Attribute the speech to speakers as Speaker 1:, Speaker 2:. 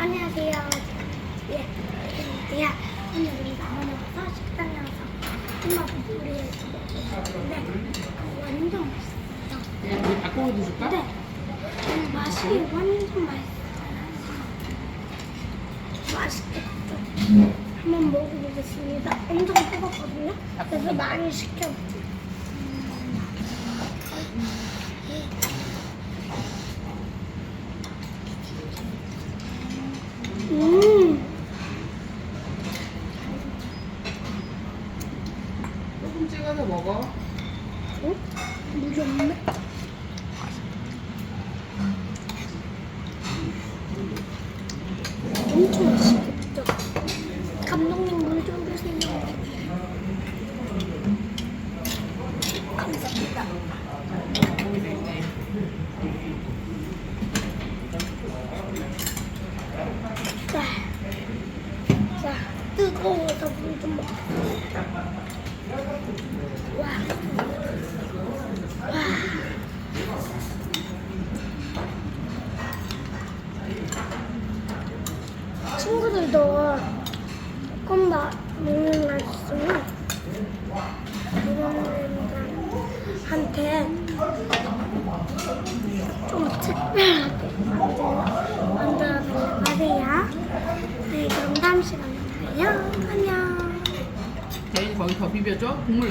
Speaker 1: 안녕하세요. 예, 안녕하세요. 오늘 우리 식당에 와서 엄마가 요리해서 먹었는데 완전 맛있어요.
Speaker 2: 야, 우리 바꿔서 드실까?
Speaker 1: 네, 음, 맛이 완전 맛있어요. 맛있겠죠? 한번 먹어보겠습니다. 엄청 뜨겁거든요. 그래서 많이 시켜볼게요.
Speaker 2: 찍어서 먹어.
Speaker 1: 어? 물이 없네? 엄청 맛있겠죠? 감독님 물 좀 주세요. 감사합니다. 자, 자 뜨거워서 물좀 먹겠습니다. 친구들도 더 먹는 날 있으면 부모님들한테 좀 특별하게 만들어 만들어 가세요.
Speaker 2: 대인 거기 더 비벼줘. 국물